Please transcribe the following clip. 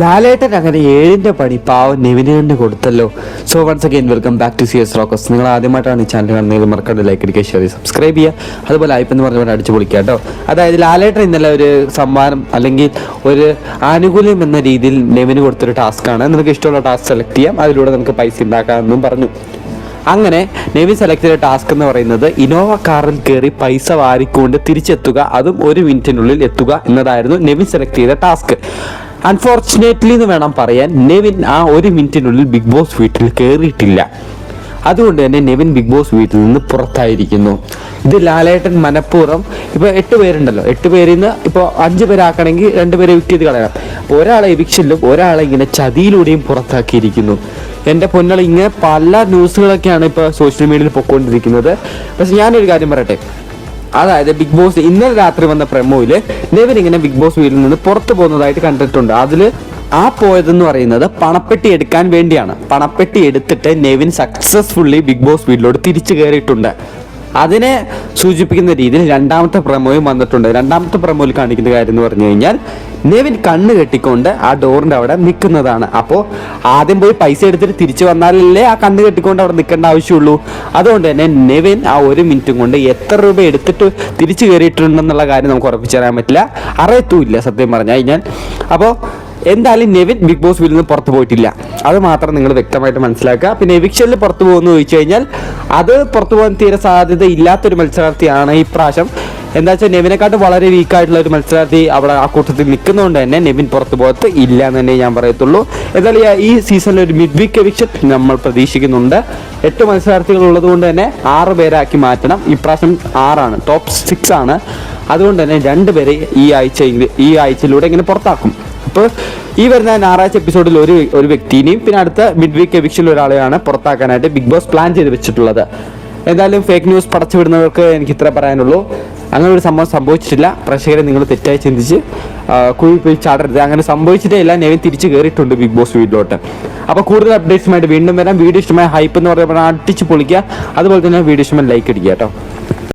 ലാലേട്ടൻ അങ്ങനെ ഏഴിന്റെ പണി പാവം നെവിന് കൊടുത്തല്ലോ. So once again welcome back to C S rockers നിങ്ങൾ ആദ്യമായിട്ടാണ് ഈ ചാനൽ കാണുന്നത്. മറക്കാണ്ട് ലൈക്ക് അടിക്കുക ഷെയർ ചെയ്യുക സബ്സ്ക്രൈബ് ചെയ്യുക. അതുപോലെ ഐപ്പ് എന്ന് പറഞ്ഞ പോലെ അടിച്ചു പൊളിക്കുക കേട്ടോ. അതായത് ലാലേട്ടൻ ഇന്നലെ ഒരു സമ്മാനം അല്ലെങ്കിൽ ഒരു ആനുകൂല്യം എന്ന രീതിയിൽ നെവിന് കൊടുത്തൊരു ടാസ്ക്കാണ് നിനക്ക് ഇഷ്ടമുള്ള ടാസ്ക് സെലക്ട് ചെയ്യാം. അതിലൂടെ നമുക്ക് പൈസ ഉണ്ടാക്കാമെന്നും പറഞ്ഞു. അങ്ങനെ നെവി സെലക്ട് ചെയ്ത ടാസ്ക് എന്ന് പറയുന്നത് ഇനോവ കാറിൽ കയറി പൈസ വാരിക്കൊണ്ട് തിരിച്ചെത്തുക അതും ഒരു മിനിറ്റിനുള്ളിൽ എത്തുക എന്നതായിരുന്നു നെവി സെലക്ട് ചെയ്ത ടാസ്ക് അൺഫോർച്ചുനേറ്റ്ലി എന്ന് വേണം പറയാൻ നെവിൻ ആ ഒരു മിനിറ്റിനുള്ളിൽ ബിഗ് ബോസ് വീട്ടിൽ കയറിയിട്ടില്ല അതുകൊണ്ട് തന്നെ നെവിൻ ബിഗ് ബോസ് വീട്ടിൽ നിന്ന് പുറത്തായിരിക്കുന്നു. ഇത് ലാലേട്ടൻ മനഃപൂർവം ഇപ്പോൾ എട്ട് പേരുണ്ടല്ലോ. എട്ട് പേരിൽ നിന്ന് ഇപ്പോൾ അഞ്ച് പേരാക്കണമെങ്കിൽ രണ്ട് പേരെ വിറ്റ് ചെയ്ത് കളയണം. അപ്പോൾ ഒരാളെ എവിക്ഷനിലും ഒരാളെ ഇങ്ങനെ ചതിയിലൂടെയും പുറത്താക്കിയിരിക്കുന്നു. എന്റെ പൊന്നൾ ഇങ്ങനെ പല ന്യൂസുകളൊക്കെയാണ് ഇപ്പോൾ സോഷ്യൽ മീഡിയയിൽ പൊക്കോണ്ടിരിക്കുന്നത്. പക്ഷെ ഞാനൊരു കാര്യം പറയട്ടെ. അതായത് ബിഗ് ബോസ് ഇന്നലെ രാത്രി വന്ന പ്രമോയിൽ നെവിൻ ഇങ്ങനെ ബിഗ് ബോസ് വീട്ടിൽ നിന്ന് പുറത്തു പോകുന്നതായിട്ട് കണ്ടിട്ടുണ്ട്. അതിൽ ആ പോയതെന്ന് പറയുന്നത് പണപ്പെട്ടി എടുക്കാൻ വേണ്ടിയാണ്. പണപ്പെട്ടി എടുത്തിട്ട് നെവിൻ സക്സസ്ഫുള്ളി ബിഗ് ബോസ് വീട്ടിലോട്ട് തിരിച്ചു കയറിയിട്ടുണ്ട്. അതിനെ സൂചിപ്പിക്കുന്ന രീതിയിൽ രണ്ടാമത്തെ പ്രമോയും വന്നിട്ടുണ്ട്. രണ്ടാമത്തെ പ്രമോയിൽ കാണിക്കുന്ന കാര്യം എന്ന് പറഞ്ഞു കഴിഞ്ഞാൽ നെവിൻ കണ്ണ് കെട്ടിക്കൊണ്ട് ആ ഡോറിന്റെ അവിടെ നിൽക്കുന്നതാണ്. അപ്പോൾ ആദ്യം പോയി പൈസ എടുത്തിട്ട് തിരിച്ചു വന്നാലല്ലേ ആ കണ്ണ് കെട്ടിക്കൊണ്ട് അവിടെ നിൽക്കേണ്ട ആവശ്യമുള്ളൂ. അതുകൊണ്ട് തന്നെ നെവിൻ ആ ഒരു മിനിറ്റും കൊണ്ട് എത്ര രൂപ എടുത്തിട്ട് തിരിച്ചു കയറിയിട്ടുണ്ടെന്നുള്ള കാര്യം നമുക്ക് ഉറപ്പിച്ചു തരാൻ പറ്റില്ല. അറിയത്തുമില്ല സത്യം പറഞ്ഞു കഴിഞ്ഞാൽ. അപ്പോൾ എന്തായാലും നെവിൻ ബിഗ് ബോസ് വീട്ടിൽ നിന്ന് പുറത്ത് പോയിട്ടില്ല. അത് മാത്രം നിങ്ങൾ വ്യക്തമായിട്ട് മനസ്സിലാക്കുക. പിന്നെ എവിക്ഷനിൽ പുറത്ത് പോകുമെന്ന് ചോദിച്ചു കഴിഞ്ഞാൽ അത് പുറത്തു പോകാൻ തീരെ സാധ്യത ഇല്ലാത്തൊരു മത്സരാർത്ഥിയാണ് ഈ പ്രാവശ്യം. എന്താ വെച്ചാൽ നെവിനെക്കാട്ടും വളരെ വീക്കായിട്ടുള്ള ഒരു മത്സരാർത്ഥി അവിടെ ആ കൂട്ടത്തിൽ നിൽക്കുന്നതുകൊണ്ട് തന്നെ നെവിൻ പുറത്ത് പോകത്ത് ഇല്ല എന്ന് തന്നെ ഞാൻ പറയത്തുള്ളൂ. എന്തായാലും ഈ- സീസണിൽ ഒരു മിഡ് വീക്ക് എവിക്ഷൻ നമ്മൾ പ്രതീക്ഷിക്കുന്നുണ്ട്. എട്ട് മത്സരാർത്ഥികൾ ഉള്ളത് കൊണ്ട് തന്നെ ആറ് പേരാക്കി മാറ്റണം. ഇപ്രാവശ്യം ആറാണ് ടോപ്പ് സിക്സ് ആണ്. അതുകൊണ്ട് തന്നെ രണ്ട് പേരെ ഈ ആഴ്ച ഈ ആഴ്ചയിലൂടെ ഇങ്ങനെ പുറത്താക്കും. അപ്പോൾ ഈ വരുന്ന ഞായറാഴ്ച എപ്പിസോഡിൽ ഒരു ഒരു വ്യക്തിനെയും പിന്നെ അടുത്ത മിഡ് വീക്ക് എവിക്ഷനിൽ ഒരാളെയാണ് പുറത്താക്കാനായിട്ട് ബിഗ് ബോസ് പ്ലാൻ ചെയ്ത് വെച്ചിട്ടുള്ളത്. എന്തായാലും ഫേക്ക് ന്യൂസ് പടച്ചു വിടുന്നവർക്ക് എനിക്ക് ഇത്ര പറയാനുള്ളൂ. അങ്ങനെ ഒരു സംഭവം സംഭവിച്ചിട്ടില്ല. പ്രേക്ഷകരെ നിങ്ങൾ തെറ്റായി ചിന്തിച്ച് കുഴി പോയി ചാടരുത്. അങ്ങനെ സംഭവിച്ചിട്ടേ ഇല്ല നെവിൻ തിരിച്ച് കയറിയിട്ടുണ്ട് ബിഗ് ബോസ് വീട്ടിലോട്ട്. അപ്പോൾ കൂടുതൽ അപ്ഡേറ്റ്സുമായിട്ട് വീണ്ടും വരാം. വീഡിയോ ഇഷ്ടമായ ഹൈപ്പ് എന്ന് പറയുമ്പോൾ അടിച്ച് പൊളിക്കുക. അതുപോലെ തന്നെ വീഡിയോ ഇഷ്ടമായി ലൈക്ക് അടിക്കുക കേട്ടോ.